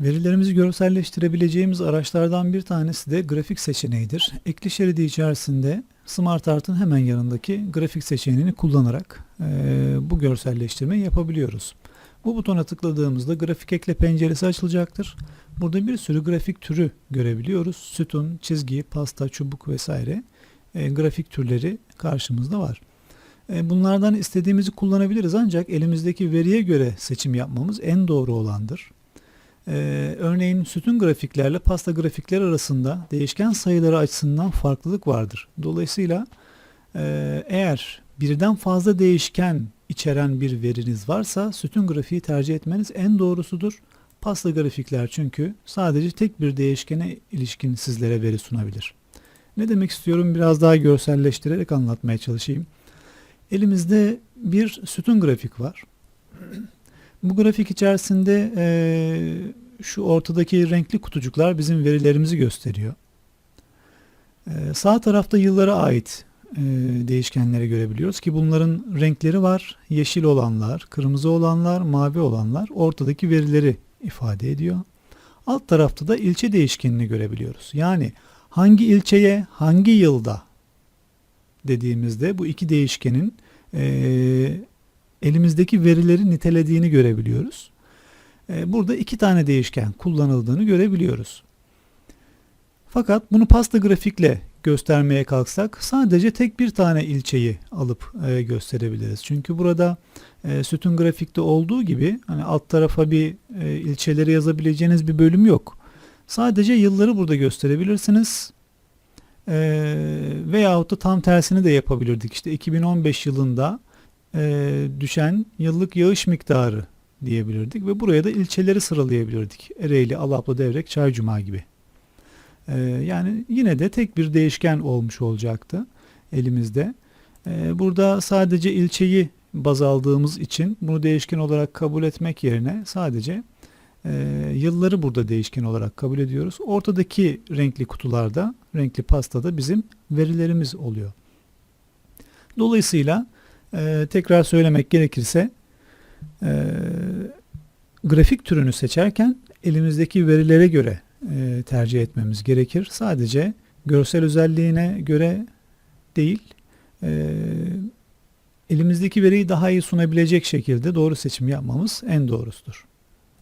Verilerimizi görselleştirebileceğimiz araçlardan bir tanesi de grafik seçeneğidir. Ekli şeridi içerisinde Smart Art'ın hemen yanındaki grafik seçeneğini kullanarak eee, bu görselleştirmeyi yapabiliyoruz. Bu butona tıkladığımızda grafik ekle penceresi açılacaktır. Burada bir sürü grafik türü görebiliyoruz. Sütun, çizgi, pasta, çubuk vesaire e, grafik türleri karşımızda var. E, bunlardan istediğimizi kullanabiliriz ancak elimizdeki veriye göre seçim yapmamız en doğru olandır. Ee, örneğin sütun grafiklerle pasta grafikler arasında değişken sayıları açısından farklılık vardır. Dolayısıyla e, eğer birden fazla değişken içeren bir veriniz varsa sütun grafiği tercih etmeniz en doğrusudur. Pasta grafikler çünkü sadece tek bir değişkene ilişkin sizlere veri sunabilir. Ne demek istiyorum biraz daha görselleştirerek anlatmaya çalışayım. Elimizde bir sütun grafik var. Bu grafik içerisinde eee, şu ortadaki renkli kutucuklar bizim verilerimizi gösteriyor. Eee, sağ tarafta yıllara ait eee, değişkenleri görebiliyoruz ki bunların renkleri var. Yeşil olanlar, kırmızı olanlar, mavi olanlar ortadaki verileri ifade ediyor. Alt tarafta da ilçe değişkenini görebiliyoruz. Yani hangi ilçeye hangi yılda dediğimizde bu iki değişkenin eee, elimizdeki verileri nitelediğini görebiliyoruz. Ee, Burada iki tane değişken kullanıldığını görebiliyoruz. Fakat bunu pasta grafikle göstermeye kalksak sadece tek bir tane ilçeyi alıp e, gösterebiliriz. Çünkü burada e, sütun grafikte olduğu gibi hani alt tarafa bir e, ilçeleri yazabileceğiniz bir bölüm yok. Sadece yılları burada gösterebilirsiniz. E, veyahut da tam tersini de yapabilirdik. İşte 2015 yılında e, düşen yıllık yağış miktarı diyebilirdik ve buraya da ilçeleri sıralayabilirdik. Ereğli, Alaplı, Devrek, Çaycuma gibi. E, yani yine de tek bir değişken olmuş olacaktı elimizde. E, burada sadece ilçeyi baz aldığımız için bunu değişken olarak kabul etmek yerine sadece e, yılları burada değişken olarak kabul ediyoruz. Ortadaki renkli kutularda, renkli pastada bizim verilerimiz oluyor. Dolayısıyla ee, tekrar söylemek gerekirse e, grafik türünü seçerken elimizdeki verilere göre e, tercih etmemiz gerekir. Sadece görsel özelliğine göre değil, e, elimizdeki veriyi daha iyi sunabilecek şekilde doğru seçim yapmamız en doğrusudur.